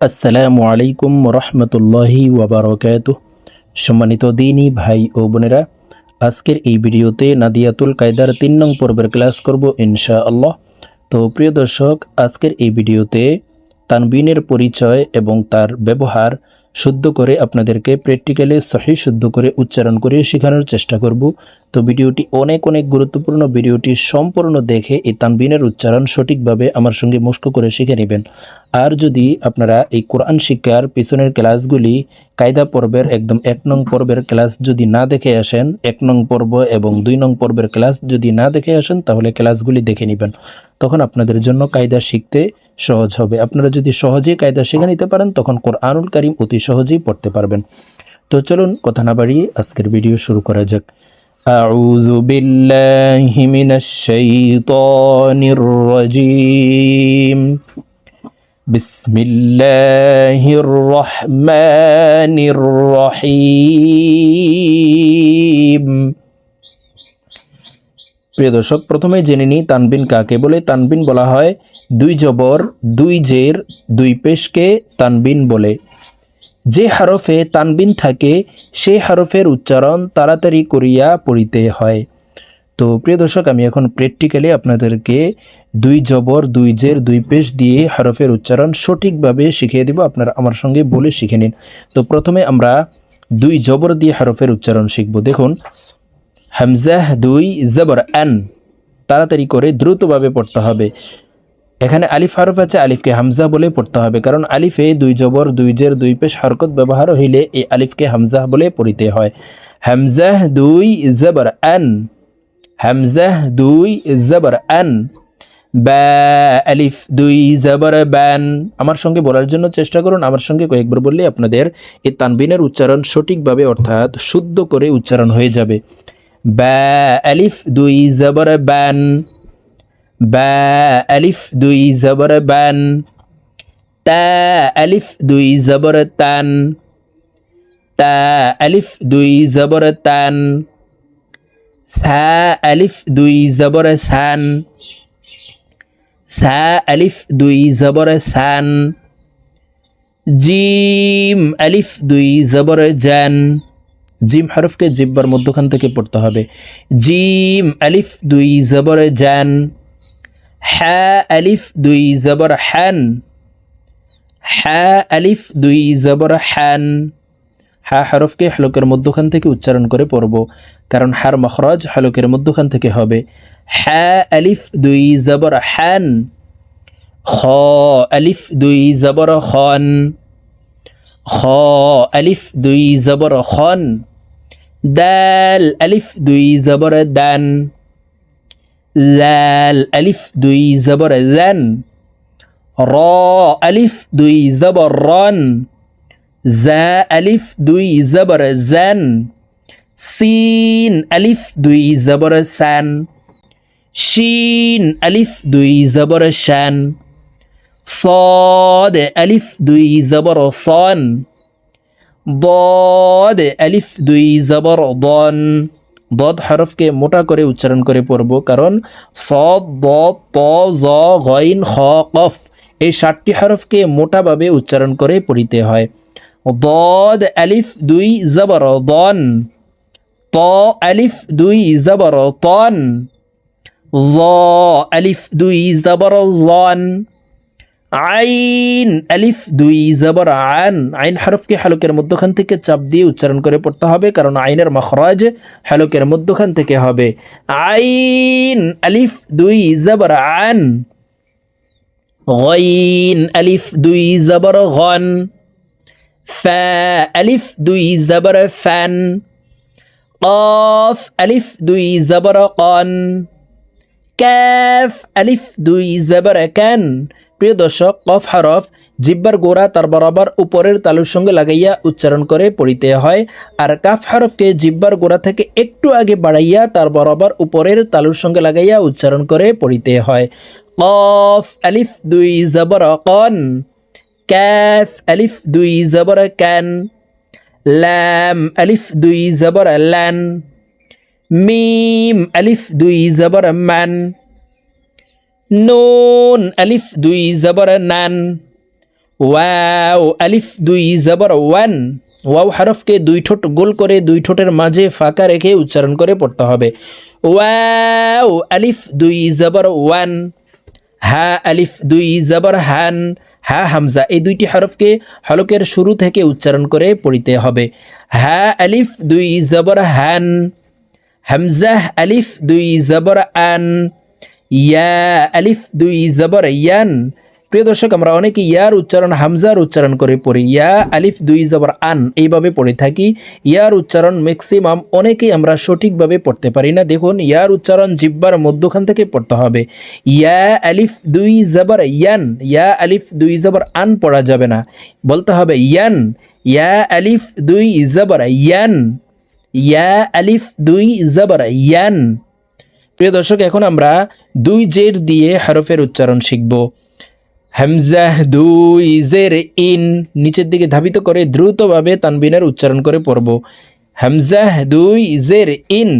আসসালামু আলাইকুম রহমতুল্লাহি ওবরকাত সম্মানিত দিনই ভাই ও বোনেরা, আজকের এই ভিডিওতে নাদিয়াতুল কায়দার তিন নং পর্বের ক্লাস করব ইনশা আল্লাহ তো প্রিয় দর্শক, আজকের এই ভিডিওতে তানবিনের পরিচয় এবং তার ব্যবহার শুদ্ধ করে আপনাদেরকে প্র্যাকটিক্যালি সহি শুদ্ধ করে উচ্চারণ করে শেখানোর চেষ্টা করব। তো ভিডিওটি অনেক অনেক গুরুত্বপূর্ণ। ভিডিওটি সম্পূর্ণ দেখে এই তানবিনের উচ্চারণ সঠিকভাবে আমার সঙ্গে মুস্ক করে শিখে নেবেন। আর যদি আপনারা এই কোরআন শিক্ষার পিছনের ক্লাসগুলি কায়দা পর্বের একদম এক নং পর্বের ক্লাস যদি না দেখে আসেন, এক নং পর্ব এবং দুই নং পর্বের ক্লাস যদি না দেখে আসেন, তাহলে ক্লাসগুলি দেখে নেবেন। তখন আপনাদের জন্য কায়দা শিখতে সহজ হবে আপনারা যদি সহজেই কায়দা শিখে নিতে পারেন তখন কোরআনুল কারিম অতি সহজেই পড়তে পারবেন তো চলুন কথা না বাড়িয়ে আজকের ভিডিও শুরু করা যাক أعوذ بالله من الشيطان الرجيم بسم الله الرحمن الرحيم প্রিয় দর্শক প্রথমে জেনে নিই তানবিন কাকে বলে তানবিন বলা হয় দুই জবর, দুই জের, দুই পেশকে তানবিন বলে। যে হারফে তানবিন থাকে সেই হারফের উচ্চারণ তাড়াতাড়ি করিয়া পড়িতে হয়। তো প্রিয় দর্শক, আমি এখন প্র্যাকটিক্যালি আপনাদেরকে দুই জবর, দুই জের, দুই পেশ দিয়ে হরফের উচ্চারণ সঠিকভাবে শিখিয়ে দেব। আপনারা আমার সঙ্গে বলে শিখে নিন। তো প্রথমে আমরা দুই জবর দিয়ে হরফের উচ্চারণ শিখব। দেখুন, হামজাহ দুই, জবর অ্যান তাড়াতাড়ি করে দ্রুতভাবে পড়তে হবে। এখানে আলিফ হরফ আছে, আলিফকে হামজা বলে পড়তে হবে। কারণ আলিফে দুই জবর, দুই জের, দুই পেশ হরকত ব্যবহার হইলে এই আলিফকে হামজাহ বলে পড়িতে হয়। হামজাহ দুই জবর, আন। হামজাহ দুই জবর, আন। আলিফ দুই জবর ব্যান আমার সঙ্গে বলার জন্য চেষ্টা করুন। আমার সঙ্গে কয়েকবার বললে আপনাদের এই তানবিনের উচ্চারণ সঠিকভাবে অর্থাৎ শুদ্ধ করে উচ্চারণ হয়ে যাবে। বা, আলিফ দুই জবর ব্যান বা আলিফ দুই জবর ব্যান তা আলিফ দুই জবর তান, তা আলিফ দুই জবর তান, সা দুই জবর সান, সা দুই জবর সান, জিম আলিফ দুই জবর জান, জিম হরফকে জিব্বার মধ্যখান থেকে পড়তে হবে, জিম আলিফ দুই জবর জান হ্যা আলিফ দুই জবর হ্যান হ্যা আলিফ দুই জবর হ্যান হা হরফকে হলকের মধ্যখান থেকে উচ্চারণ করে পড়ব, কারণ হার মখরজ হলকের মধ্যখান থেকে হবে। হ্যা আলিফ দুই জবর হ্যান খ আলিফ দুই জবর খন। খ আলিফ দুই জবর খন। দাল আলিফ দুই জবর দান। লাল আলিফ দুই জবর জান র আলিফ দুই জবর রন জা আলিফ দুই জবর জান সিন আলিফ দুই জবর সান শিন আলিফ দুই জবর শান صاد আলিফ দুই জবর সন ضاد আলিফ দুই জবর দন দদ হরফকে মোটা করে উচ্চারণ করে পড়ব, কারণ সদ দ ত, জ, গইন, খ, কফ এই ষাটটি হরফকে মোটাভাবে উচ্চারণ করে পড়িতে হয়। দদ আলিফ, দুই, জবর, দন। ত, আলিফ, দুই, জবর, তন। জ, আলিফ, দুই, জবর, জন। আইন আলিফ দুই জবর আন আইন হরফকে হালকের মধ্যখান থেকে চাপ দিয়ে উচ্চারণ করে পড়তে হবে কারণ আইনের মখরাজ হালকের মধ্যখান থেকে হবে আইন আলিফ দুই জবর আন غين ألف দুই জবর غن فا ألف দুই জবর ফান قاف ألف দুই জবর قن কাফ আলিফ দুই জবর কান প্রিয় দর্শক, কফ হরফ জিব্বার গোড়া তার বরাবর উপরের তালুর সঙ্গে লাগাইয়া উচ্চারণ করে পড়িতে হয়। আর কাফ হরফকে জিব্বার গোড়া থেকে একটু আগে বাড়াইয়া তার বরাবর উপরের তালুর সঙ্গে লাগাইয়া উচ্চারণ করে পড়িতে হয়। কফ, আলিফ, দুই, জবর, কন। ক্যাফ, আলিফ, দুই, জবর, ক্যান। ল্যাম আলিফ, দুই, জবর, ল্যান। মিম, আলিফ, দুই, জবর মান নুন, আলিফ দুই, জবর নান। ওয়াও, আলিফ দুই, জবর ওয়ান। ওয়াও হরফকে দুই ঠোঁট গোল করে দুই ঠোঁটের মাঝে ফাঁকা রেখে উচ্চারণ করে পড়তে হবে। ওয়াও, আলিফ দুই, জবর ওয়ান। হা, আলিফ দুই, জবর হান। হা, হামজা এই দুইটি হরফকে হলকের শুরু থেকে উচ্চারণ করে পড়িতে হবে। হা, আলিফ দুই, জবর হান। হামজাহ আলিফ দুই, জবর আন। ইয়া আলিফ দুই জবর ইয়ান। প্রিয় দর্শক, আমরা অনেকে ইয়ার উচ্চারণ, হামজার উচ্চারণ করে পড়ি। ইয়া আলিফ দুই জবর আন, এইভাবে পড়ে থাকি। ইয়ার উচ্চারণ ম্যাক্সিমাম অনেকেই আমরা সঠিকভাবে পড়তে পারি না। দেখুন, ইয়ার উচ্চারণ জিব্বার মধ্যখান থেকে পড়তে হবে। ইয়া আলিফ দুই জবর ইয়ান, ইয়া আলিফ দুই জবর আন পড়া যাবে না। বলতে হবে ইয়ান, ইয়া আলিফ দুই জবর ইয়ান, ইয়া আলিফ দুই জবর ইয়ান। প্রিয় দর্শক, এখন আমরা দুই জের দিয়ে হরফের উচ্চারণ শিখব। হামজাহ দুই জের ইন, নিচের দিকে ধাবিত করে দ্রুতভাবে তানবিনের উচ্চারণ করে পড়ব। হামজাহ দুই জের ইন,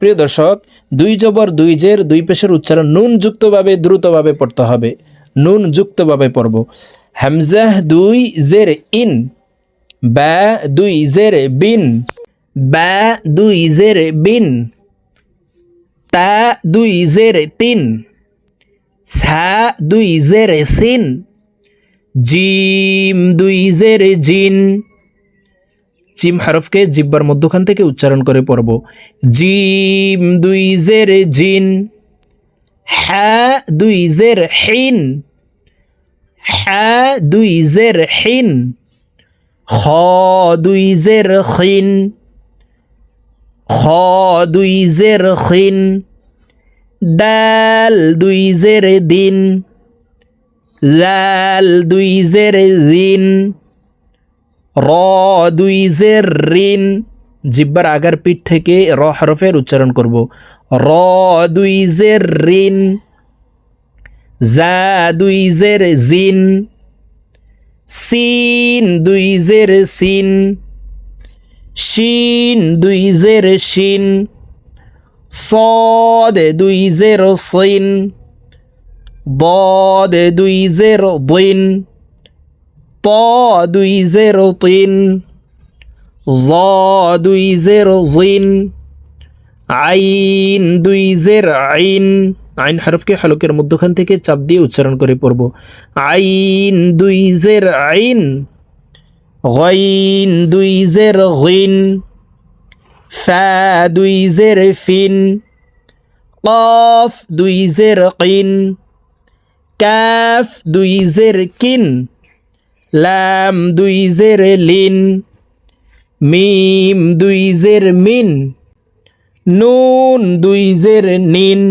প্রিয় দর্শক, দুই জবর, দুই জের, দুই পেশের উচ্চারণ নুন যুক্তভাবে দ্রুতভাবে পড়তে হবে। নুন যুক্তভাবে পড়ব। হামজাহ দুই জের ইন, বা দুই জের বিন, বা দুই জের বিন তা দুই জের তিন। সা দুই জের সিন। জিম দুই জের জিন। জিম হরফকে জিব্বার মধ্যখান থেকে উচ্চারণ করে পড়ব। জিম দুই জের জিন। হ্যা দুই জের হিন। হ্যা দুই জের হিন। খ দুই জের খিন। খ দুই জের খিন দাল দুই জের দিন, লাল দুই জের দিন র দুই জের রিন জিব্বার আগার পিঠ থেকে র হরফের উচ্চারণ করব। র দুই জের রিন জা দুই জের জিন, সিন দুই জের সিন। শিন দুই জের শিন صاد দুই জের সিন ضاد দুই জের ضن ط দুই জের তিন ظ দুই জের জিন আইন দুই জের আইন আইন হরফকে হলকের মধ্যখান থেকে চাপ দিয়ে উচ্চারণ করে পড়ব আইন দুই জের আইন গইন দুই জের গিন ফা দুই জের ফিন কফ দুই জের কিন কাফ দুই জের কিন লাম দুই জের লিন মিম দুই জের মিন নুন দুই জের নিন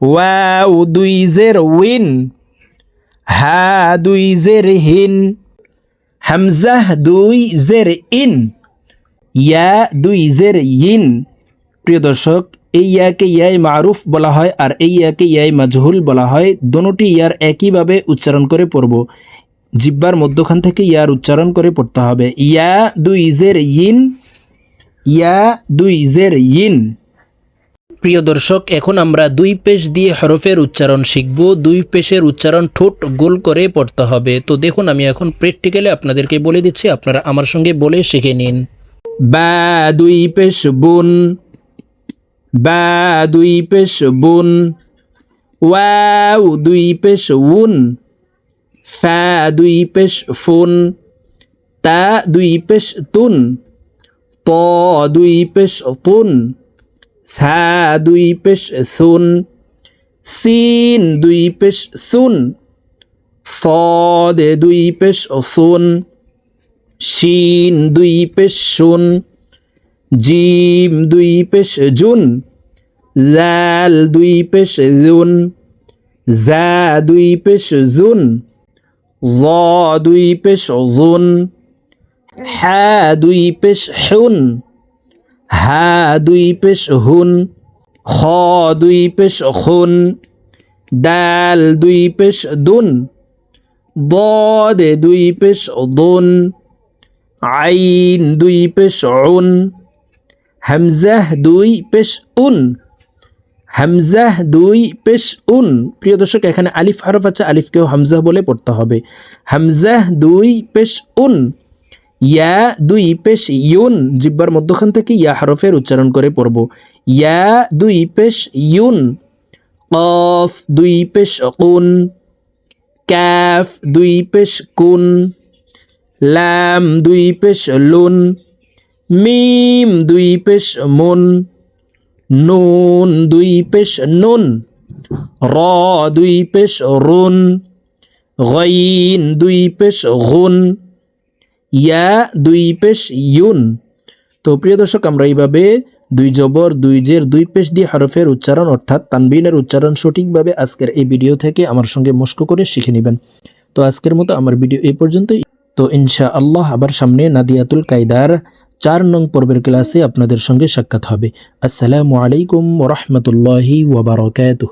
ওয়াও দুই জের উইন হা দুই জের হিন হামজাহ দুই জের ইন। ইয়া দুই জের ইন। প্রিয় দর্শক, এই ইয়াকে ইয়াই মারুফ বলা হয় আর এই ইয়াকে ইয়াই মাজহুল বলা হয়। দোনোটি ইয়ার একইভাবে উচ্চারণ করে পড়ব। জিব্বার মধ্যখান থেকে ইয়ার উচ্চারণ করে পড়তে হবে। ইয়া দুই জের ইন। ইয়া দুই জের ইন। প্রিয় দর্শক, এখন আমরা দুই পেশ দিয়ে হরফের উচ্চারণ শিখব। দুই পেশের উচ্চারণ ঠোঁট গোল করে পড়তে হবে। তো দেখুন, আমি এখন প্র্যাকটিক্যালি আপনাদেরকে বলে দিচ্ছি, আপনারা আমার সঙ্গে বলে শিখে নিন। বা দুই পেশ বুন, বা দুই পেশ বুন, ওয়াও দুই পেশ উন, ফা দুই পেশ ফুন, তা দুই পেশ তুন, ত দুই পেশ তুন সা দুই পেশ সুন সিন দুই পেশ সুন সদ দুই পেশ সুন শিন দুই পেশ সুন জিম দুই পেশ জুন, লাল দুই পেশ জুন, জা দুই পেশ জুন, জ দুই পেশ জুন হা দুই পেশ হুন হা দুই পেশ হুন খ দুই পেশ খুন দাল দুই পেশ দুন ضاد দুই পেশ দুন আইন দুই পেশ উন হামজাহ দুই পেশ উন হামজাহ দুই পেশ উন প্রিয় দর্শক এখানে আলিফ হরফ আছে আলিফকেও হামজাহ বলে পড়তে হবে হামজাহ দুই পেশ উন ইয়া দুই পেশ ইউন, জিব্বার মধ্যখান থেকে ইয়া হরফের উচ্চারণ করে পড়ব। ইয়া দুই পেশ ইউন, কফ দুই পেশ কুন, ক্যাফ দুই পেশ কুন, লাম দুই পেশ লুন, মিম দুই পেশ মুন, নুন দুই পেশ নুন, র দুই পেশ রুন গইন দুই পেশ গুন ইয়া, দুই পেশ, ইউন। তো প্রিয় দর্শক, আমরা এইভাবে দুই জবর, দুই জের, দুই পেশ দিয়ে হরফের উচ্চারণ, অর্থাৎ তানবিনের উচ্চারণ সঠিকভাবে আজকের এই ভিডিও থেকে আমার সঙ্গে মস্ক করে শিখে নেবেন। তো আজকের মতো আমার ভিডিও এই পর্যন্তই। তো ইনশা আল্লাহ আবার সামনে নাদিয়াতুল কায়দার চার নং পর্বের ক্লাসে আপনাদের সঙ্গে সাক্ষাৎ হবে। আসসালামু আলাইকুম ওরহমতুল্লাহি ওবরাকাতুহ